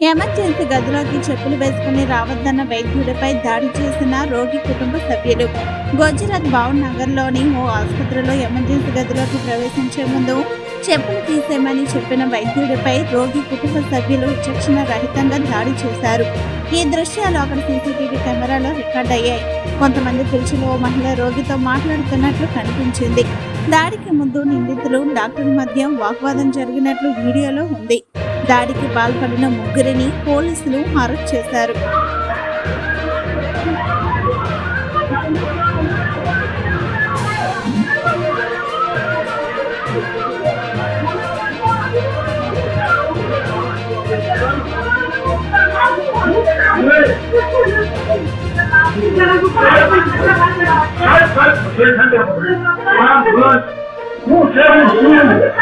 Emergency గదిలోకి చెప్పులు వేసుకుని రావద్దన్న వైద్యుడిపై దాడి చేసిన రోగి కుటుంబ సభ్యులు. గుజరాత్ భావన్ నగర్లోని ఓ ఆసుపత్రిలో ఎమర్జెన్సీ గదిలోకి ప్రవేశించే ముందు చెప్పులు తీసేయమని చెప్పిన వైద్యుడిపై రోగి కుటుంబ సభ్యులు విచక్షణ రహితంగా దాడి చేశారు. ఈ దృశ్యాలు అక్కడ సీసీటీవీ కెమెరాలో రికార్డ్ అయ్యాయి. కొంతమంది పురుషులు ఓ మహిళ రోగితో మాట్లాడుతున్నట్లు కనిపించింది. దాడికి ముందు నిందితులు డాక్టర్ మధ్య వాగ్వాదం జరిగినట్లు వీడియోలో ఉంది. దాడికి పాల్పడిన ముగ్గురిని పోలీసులు అరెస్ట్ చేశారు Não,